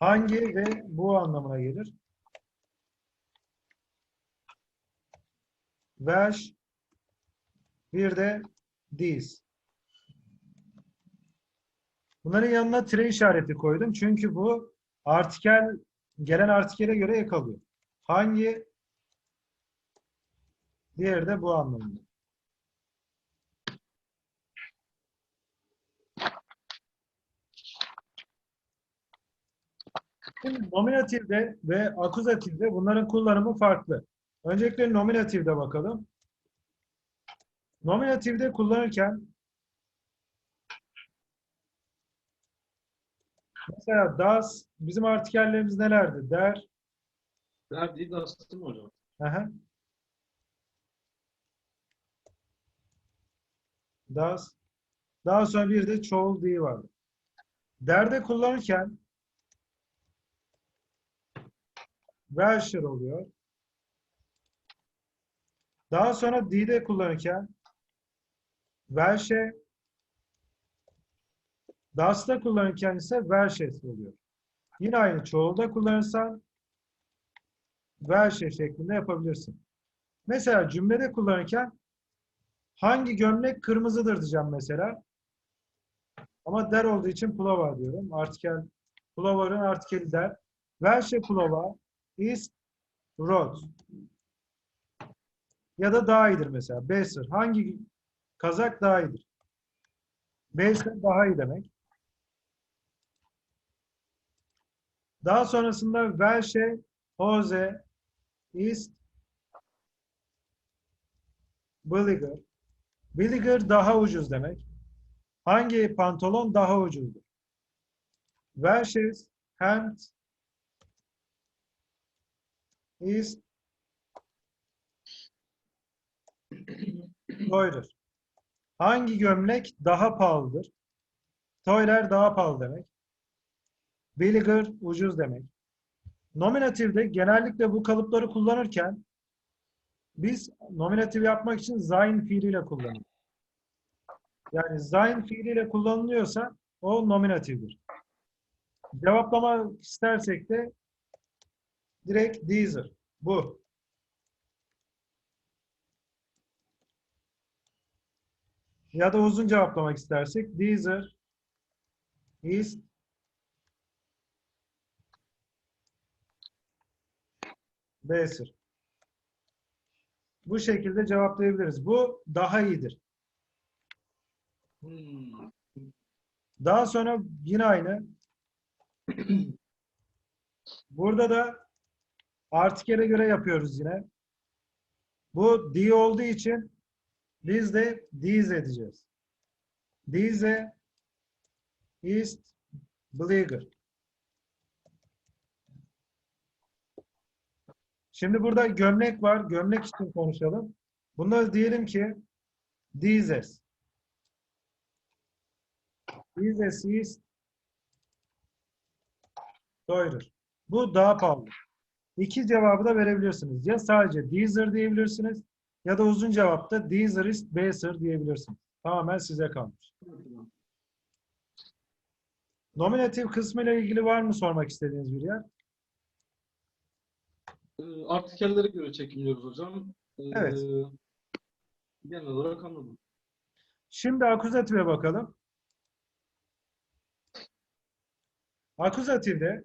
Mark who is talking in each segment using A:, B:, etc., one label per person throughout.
A: Hangi ve bu anlamına gelir. Welch bir de these. Bunların yanına tire işareti koydum. Çünkü bu artikel gelen artikele göre yakalıyor. Hangi? Diğeri de bu anlamında. Şimdi nominatifde ve akuzatifde bunların kullanımı farklı. Öncelikle nominatifde bakalım. Nominatifde kullanırken mesela does bizim artikellerimiz nelerdi? Der,
B: Der değil de aslında mı hocam?
A: aha. Does. Daha sonra bir de çoğul diye vardı. Derde kullanırken Welcher oluyor. Daha sonra D'de kullanırken Welche Das'ta kullanırken ise Welches oluyor. Yine aynı çoğulda kullanırsan Welche şeklinde yapabilirsin. Mesela cümlede kullanırken hangi gömlek kırmızıdır diyeceğim mesela. Ama der olduğu için pullover diyorum. Artikel pullover'ın artikeli der. Welche pullover is rot. Ya da daha iyidir mesela. Besser. Hangi kazak daha iyidir? Besser daha iyi demek. Daha sonrasında welche Hose ist billiger. Billiger daha ucuz demek. Hangi pantolon daha ucuzdur? Welches Hemd ist teurer. Hangi gömlek daha pahalıdır? Teurer daha pahalı demek. Billiger ucuz demek. Nominatifde genellikle bu kalıpları kullanırken biz nominatif yapmak için sein fiiliyle kullanırız. Yani sein fiiliyle kullanılıyorsa o nominatifdir. Cevaplamak istersek de direkt dieser. Bu. Ya da uzun cevaplamak istersek dieser ist besser. Bu şekilde cevaplayabiliriz. Bu daha iyidir. Daha sonra yine aynı. Burada da artikele göre yapıyoruz yine. Bu di olduğu için biz de these edeceğiz. These ist billiger. Şimdi burada gömlek var. Gömlek için konuşalım. Bunları diyelim ki dieses. Dieses ist teurer. Bu daha pahalı. İki cevabı da verebilirsiniz. Ya sadece dieser diyebilirsiniz ya da uzun cevapta dieser ist besser diyebilirsiniz. Tamamen size kalmış. Nominatif kısmıyla ilgili var mı sormak istediğiniz bir yer?
B: Ee, Artikellere göre çekimliyoruz hocam. Ee,
A: Evet.
B: Genel olarak anladım.
A: Şimdi akuzatife bakalım. Akuzatifde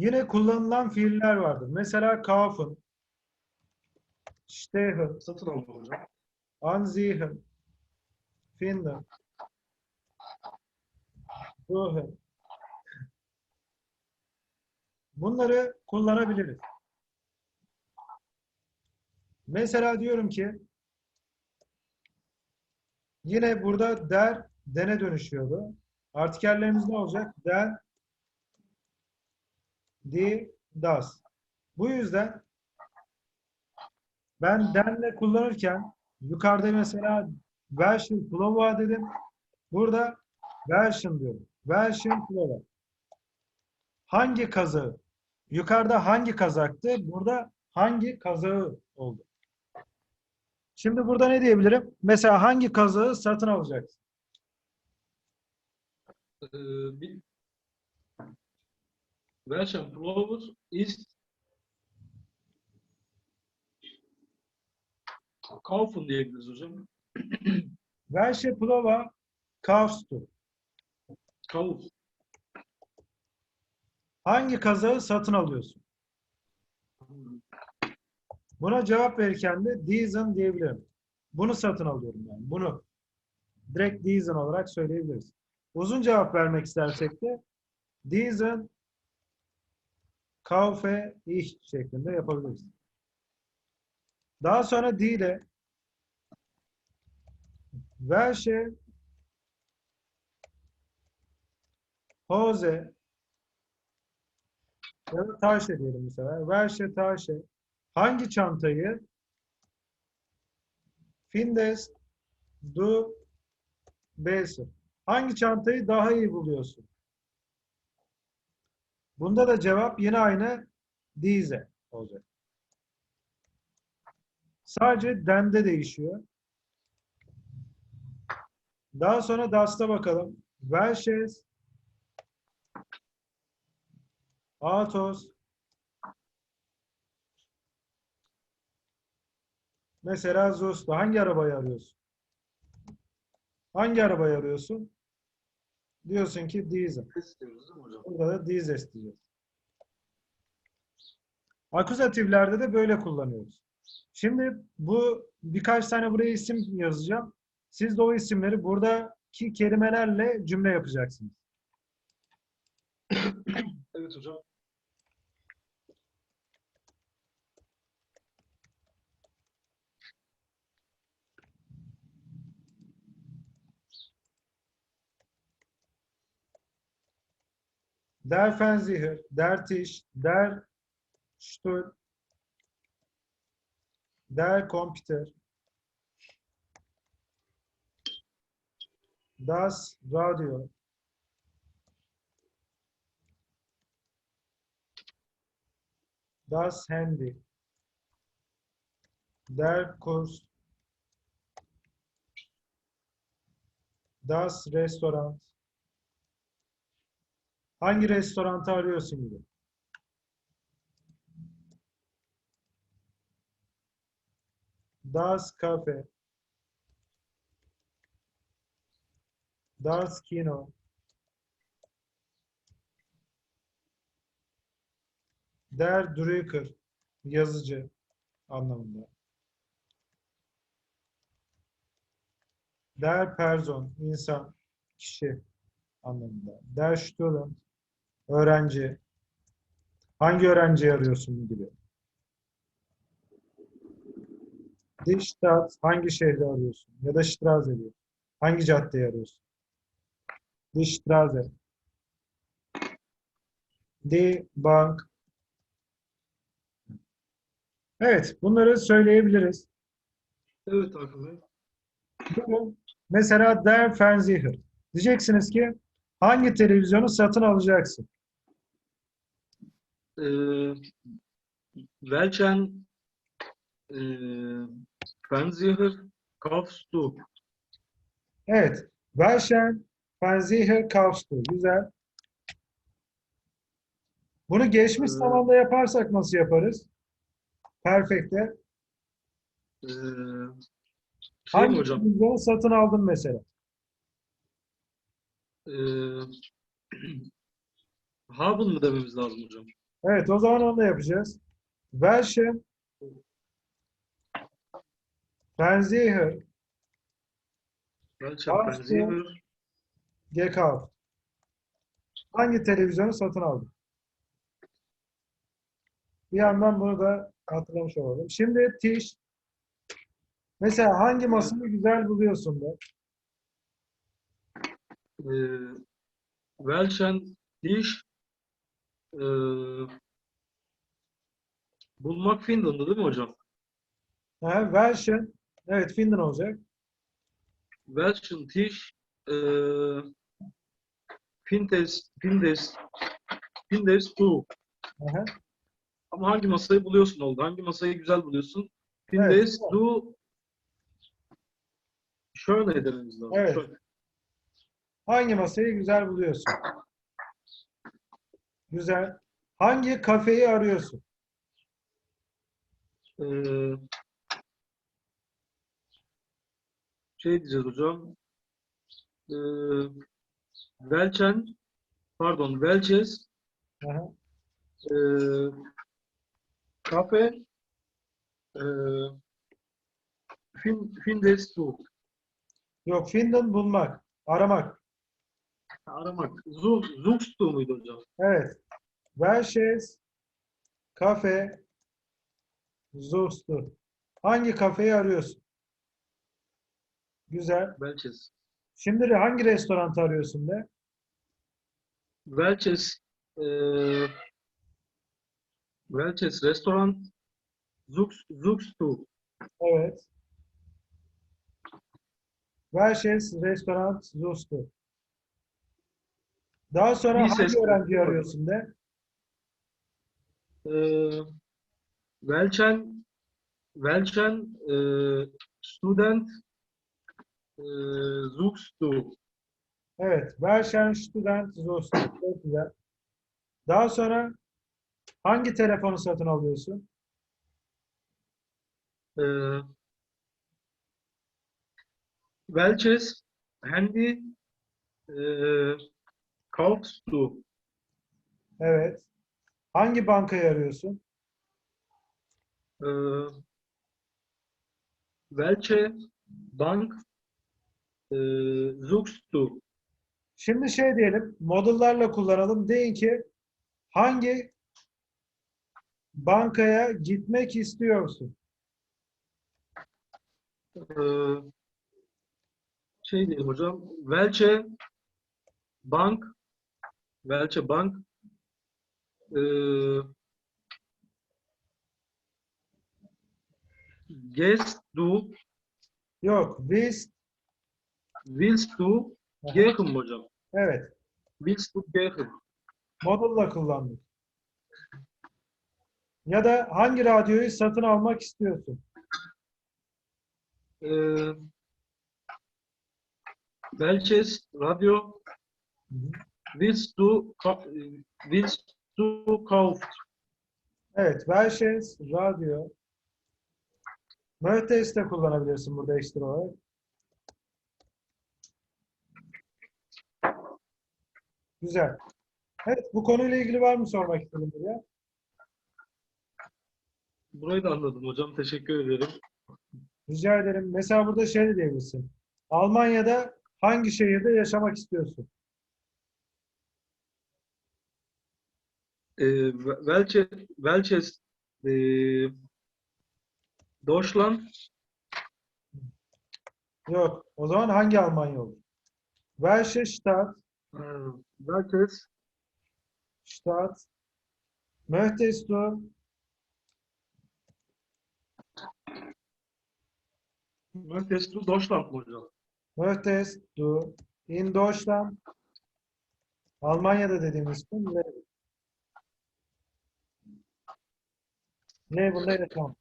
A: yine kullanılan fiiller vardır. Mesela kaufen, stehen,
B: Satın alma hocam.
A: anziehen, finden, suchen. Bunları kullanabiliriz. Mesela diyorum ki yine burada der dene dönüşüyordu. Artikellerimiz ne olacak? Den, di, das. Bu yüzden ben denle kullanırken yukarıda mesela version pullover dedim. Burada version diyorum. Version pullover. Hangi kazağı? Yukarıda hangi kazaktı? Burada hangi kazağı oldu? Şimdi burada ne diyebilirim? Mesela hangi kazığı satın alacaksın?
B: Ee, Welchen Pullover ist kaufen diyebiliriz hocam.
A: Welche Pullover kaufst du?
B: Kauf.
A: Hangi kazığı satın alıyorsun? Buna cevap verirken de diesen diyebilirim. Bunu satın alıyorum yani. Bunu direkt diesen olarak söyleyebiliriz. Uzun cevap vermek istersek de diesen kaufe ich şeklinde yapabiliriz. Daha sonra die ile welche Hose ya da Taşe diyelim bu sefer. Welche Taşe hangi çantayı findest du besser? Hangi çantayı daha iyi buluyorsun? Bunda da cevap yine aynı diese olacak. Sadece dende değişiyor. Daha sonra dasta bakalım. Welches Autos Mesela Zosta. Hangi arabayı arıyorsun? Hangi arabayı arıyorsun? Diyorsun ki diesel.
B: İstiyoruz değil mi hocam?
A: Burada da diesel isteyeceğiz. Akuzatiflerde de böyle kullanıyoruz. Şimdi bu birkaç tane buraya isim yazacağım. Siz de o isimleri buradaki kelimelerle cümle yapacaksınız.
B: Evet hocam.
A: Der Fernseher, der Tisch, der Stuhl, der Computer, das Radio, das Handy, der Kurs, das Restaurant, Hangi restorantı arıyorsun gibi. Das Cafe. Das Kino. Der Drucker. Yazıcı anlamında. Der Person. insan, kişi anlamında. Der Student. Öğrenci. Hangi öğrenciyi arıyorsun gibi. Die Stadt. Hangi şehri arıyorsun? Ya da Straße diyor. Hangi caddeyi arıyorsun? Die Straße. Die Bank. Evet, bunları söyleyebiliriz.
B: Evet.
A: Bugün mesela Der Fernseher. Diyeceksiniz ki hangi televizyonu satın alacaksın?
B: Ee, welchen äh, Fernseher kaufst du?
A: Evet. Welchen Fernseher kaufst du? Güzel. Bunu geçmiş
B: Ee,
A: zamanda yaparsak nasıl yaparız? Perfect'te.
B: Ee, şey
A: Hangi
B: hocam?
A: televizyonu satın aldın mesela?
B: Ee, haben mı dememiz lazım hocam?
A: Evet, o zaman onu da yapacağız. Welchen Fernseher Kaufst du? Gekauft? Hangi televizyonu satın aldın? Bir yandan bunu da hatırlamış olalım. Şimdi Tiş. Mesela hangi masayı güzel buluyorsun da?
B: Welchen Tisch ee, bulmak Finland'da değil mi hocam?
A: Ha, Welchen. Evet, Finland olacak.
B: Welchen Tisch ee, findest, findest, findest du?
A: Aha.
B: Ama hangi masayı buluyorsun oldu? Hangi masayı güzel buluyorsun? Findest
A: güzel.
B: du Şöyle dememiz lazım.
A: Evet.
B: Şöyle.
A: Hangi masayı güzel buluyorsun? Güzel. Hangi kafeyi arıyorsun?
B: Ee, şey diyeceğiz hocam. Ee, Velçen, pardon, Velçez,
A: Aha.
B: ee, kafe, ee, fin, Findestu,
A: Yok, finden bulmak, aramak.
B: Aramak. Zug, Zugstu muydu hocam?
A: Evet. Welches kafe Zustu. Hangi kafeyi arıyorsun? Güzel.
B: Velçez.
A: Şimdi de hangi restoranı arıyorsun de?
B: Velçez, ee, Velçez restoran, Zug, Zugstu.
A: Evet. Welches Restaurant Zustu. Daha sonra
B: Bir
A: hangi öğrenciyi arıyorsun de?
B: Ee, Welchen, Welchen ee, Student ee, suchst du?
A: Evet. Welchen Student Zustu. Çok güzel. Daha sonra hangi telefonu satın alıyorsun?
B: Ee, welches Handy ee, kaufst du?
A: Evet. Hangi bankayı arıyorsun?
B: Ee, welche Bank ee, suchst du?
A: Şimdi şey diyelim, modullarla kullanalım. Deyin ki hangi bankaya gitmek istiyorsun?
B: Ee, şey diyelim hocam. Welche Bank Welche Bank ee, gehst du
A: Yok, biz,
B: willst du gehen hocam?
A: evet,
B: Willst du gehen?
A: modulla kullandık. Ya da hangi radyoyu satın almak istiyorsun?
B: Ee, welches Radio willst du willst du kauft?
A: Evet, Welches radyo. Möhtes de kullanabilirsin burada ekstra olarak. Güzel. Evet, bu konuyla ilgili var mı sormak istediğin bir ya?
B: Burayı da anladım hocam. Teşekkür ederim.
A: Rica ederim. Mesela burada şey de diyebilirsin. Almanya'da hangi şehirde yaşamak istiyorsun?
B: Ee, welche, welches ee, Deutschland
A: Yok. O zaman hangi Almanya olur? Welche Stadt,
B: ee, welches
A: Stadt möchtest du
B: möchtest du Deutschland mı hocam?
A: möchtest du in Deutschland Almanya'da dediğimiz ne? Ne bu ne tam?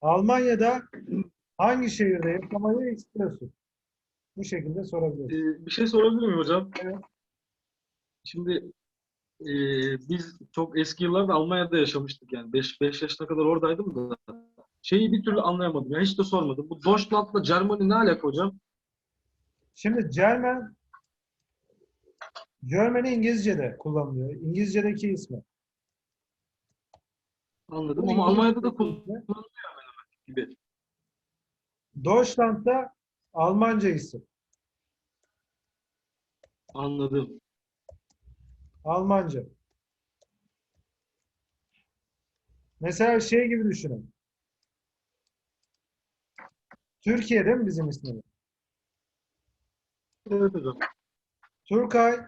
A: Almanya'da hangi şehirde yaşamayı istiyorsun? Bu şekilde sorabilirsin.
B: Ee, bir şey sorabilir miyim hocam?
A: Evet.
B: Şimdi ee, biz çok eski yıllarda Almanya'da yaşamıştık yani 5 5 yaşına kadar oradaydım da şeyi bir türlü anlayamadım. Yani hiç de sormadım. Bu Deutschland'la Germany ne alaka hocam?
A: Şimdi German Germany İngilizce'de kullanılıyor. İngilizce'deki ismi.
B: Anladım ama Almanya'da da kullanılıyor gibi.
A: Deutschland'da Almanca isim.
B: Anladım.
A: Almanca. Mesela şey gibi düşünün. Türkiye'de mi bizim ismimiz?
B: Evet hocam.
A: Turkay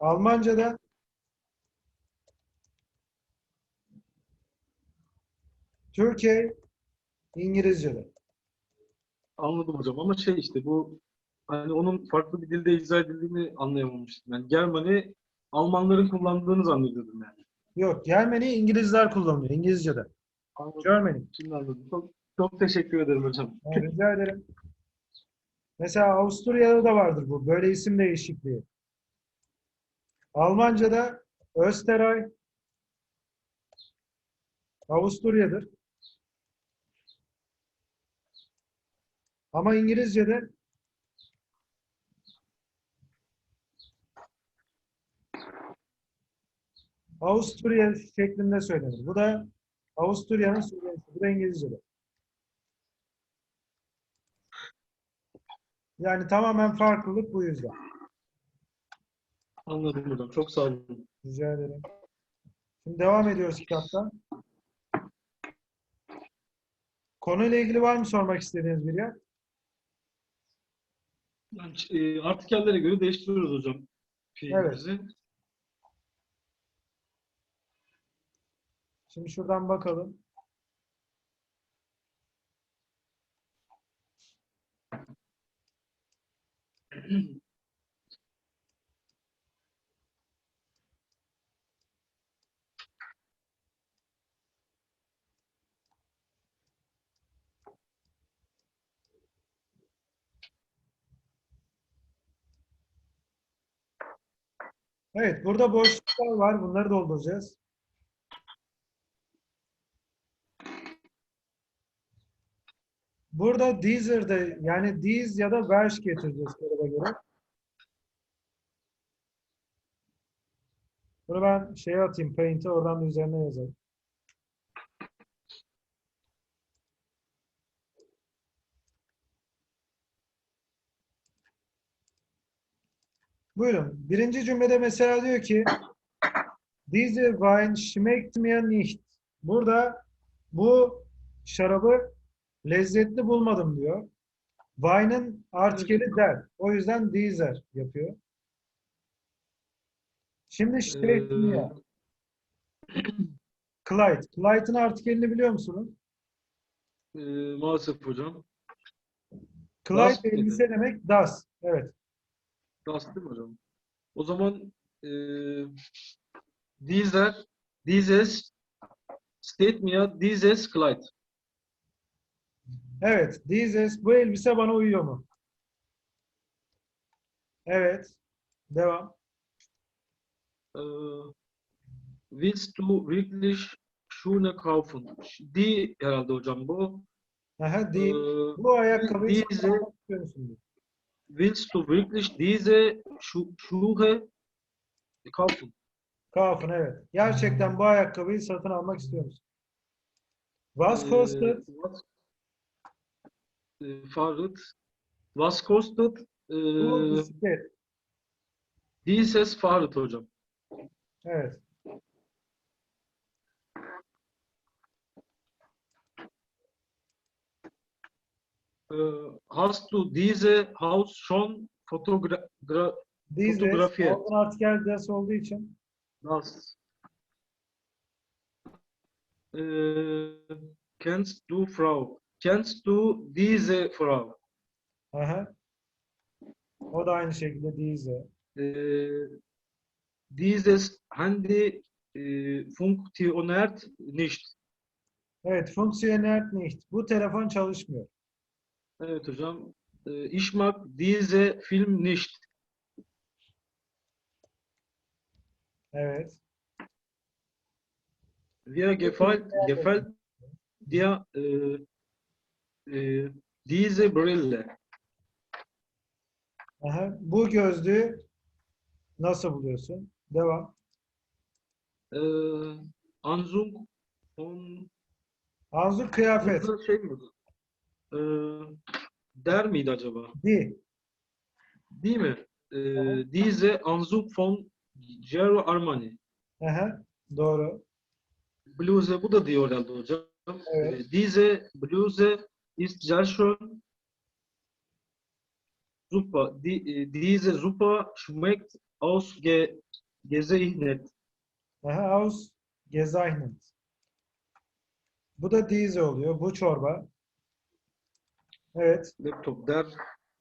A: Almanca'da Türkiye İngilizce'de.
B: Anladım hocam ama şey işte bu hani onun farklı bir dilde izah edildiğini anlayamamıştım. Yani Germany Almanların kullandığını zannediyordum yani.
A: Yok, Germany İngilizler kullanıyor İngilizce'de.
B: Anladım.
A: Germany.
B: Şimdi anladım. Çok, çok teşekkür ederim hocam.
A: Ha, Rica ederim. Mesela Avusturya'da da vardır bu. Böyle isim değişikliği. Almanca'da Österreich Avusturya'dır. Ama İngilizce'de Avusturya şeklinde söylenir. Bu da Avusturya'nın söylenişi. Bu da İngilizce'de. Yani tamamen farklılık bu yüzden.
B: Anladım hocam. Çok sağ olun.
A: Rica ederim. Şimdi devam ediyoruz kitaptan. Konuyla ilgili var mı sormak istediğiniz bir yer?
B: Yani, e, artikellere göre değiştiriyoruz hocam fiilimizi.
A: Şimdi şuradan bakalım. Evet, burada boşluklar var. Bunları dolduracağız. Burada Deezer'de yani Deez ya da Welsh getireceğiz kalıba göre. Bunu ben şeye atayım, Paint'e oradan da üzerine yazayım. Buyurun. Birinci cümlede mesela diyor ki Diese Wein schmeckt mir nicht. Burada bu şarabı lezzetli bulmadım diyor. Wine'ın artikeli der. O yüzden dieser yapıyor. Şimdi
B: Ee,
A: mir. Clyde. Clyde'ın artikelini biliyor musunuz?
B: e, maalesef hocam.
A: Clyde
B: Das dedi.
A: elbise demek das. Evet.
B: Mi hocam? O zaman e, dieser, dieses steht mir dieses Kleid.
A: Evet. Dieses bu elbise bana uyuyor mu? Evet. Devam.
B: Ee, willst du wirklich Schuhe kaufen? Die herhalde hocam bu.
A: Aha, değil.
B: Ee,
A: Bu ayakkabıyı
B: diese- willst du wirklich diese Schu Schuhe kaufen?
A: Kaufen evet. Gerçekten bu ayakkabıyı satın almak istiyor musun? Was
B: Ee,
A: kostet?
B: was, e, Fahrrad. Was kostet
A: Bu
B: e,
A: bisiklet.
B: dieses Fahrrad hocam?
A: Evet.
B: Hast du diese Haus schon fotogra gra-
A: Dieses
B: Fotoğrafiye.
A: altın artikel das olduğu için
B: das? Äh, kennst du Frau? Kennst du diese Frau?
A: aha. O da aynı şekilde diese.
B: Äh, dieses Handy äh, funktioniert nicht.
A: Evet, funktioniert nicht. Bu telefon çalışmıyor.
B: Evet hocam. Äh, ich mag diese Film nicht.
A: Evet.
B: Mir gefällt, gefällt dir äh, äh, diese Brille.
A: Aha. Bu gözlüğü nasıl buluyorsun? Devam.
B: Äh, Anzug von
A: Anzuk kıyafet.
B: Şey mi? Ee, der miydi acaba?
A: Di.
B: Değil mi? Ee, diese Anzug von Gero Armani.
A: Aha. Doğru.
B: Bluse bu da diyor herhalde hocam.
A: Evet.
B: Ee, diese Bluse ist sehr schön. Super. Die, diese Super schmeckt ausgezeichnet.
A: Aha. Aus gezeichnet. Bu da diese oluyor. Bu çorba. Evet.
B: Laptop der.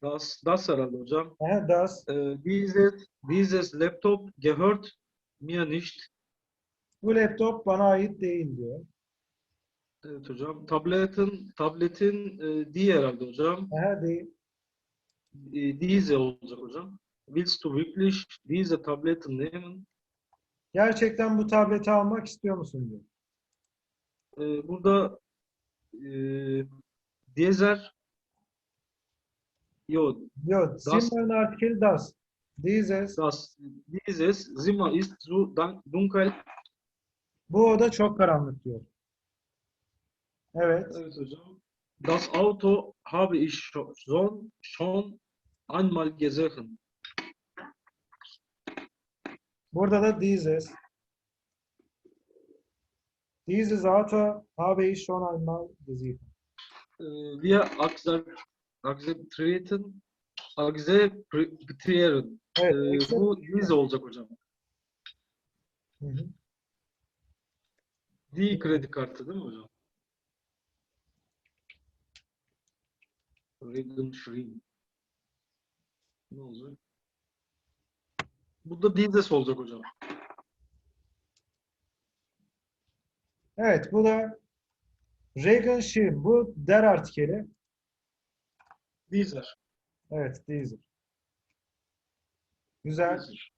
B: Das, das herhalde hocam.
A: Aha. Das.
B: Ee, dieses, dieses Laptop gehört mir nicht.
A: Bu laptop bana ait değil diyor.
B: Evet hocam. Tabletin tabletin e, değil herhalde hocam.
A: Aha. Değil.
B: e, diese olacak hocam. Willst du wirklich diese Tabletten nehmen?
A: Gerçekten bu tableti almak istiyor musun diyor.
B: Ee, burada e, dieser Das-
A: Zimmer'ın artikeli das. Dieses.
B: das dieses Zimmer ist zu dun- dunkel.
A: Bu oda çok karanlık diyor. Evet.
B: Evet hocam. Das Auto habe ich scho- schon, schon einmal gesehen.
A: Burada da dieses. Dieses Auto habe ich schon einmal gesehen.
B: Ee, wir accept- akzeptieren akzeptieren.
A: Evet.
B: Ee,
A: accept-
B: bu diese olacak hocam.
A: Hı hı.
B: Die kredi kartı değil mi hocam? Regenschirm. Ne olacak? Bu da dieses olacak hocam.
A: Evet, bu da Regenschirm. Bu der artikeli.
B: Dieser.
A: Evet, dieser. Güzel.
B: Dieser.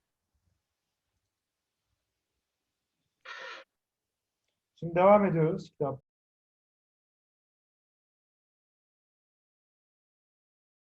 A: Şimdi devam ediyoruz kitap.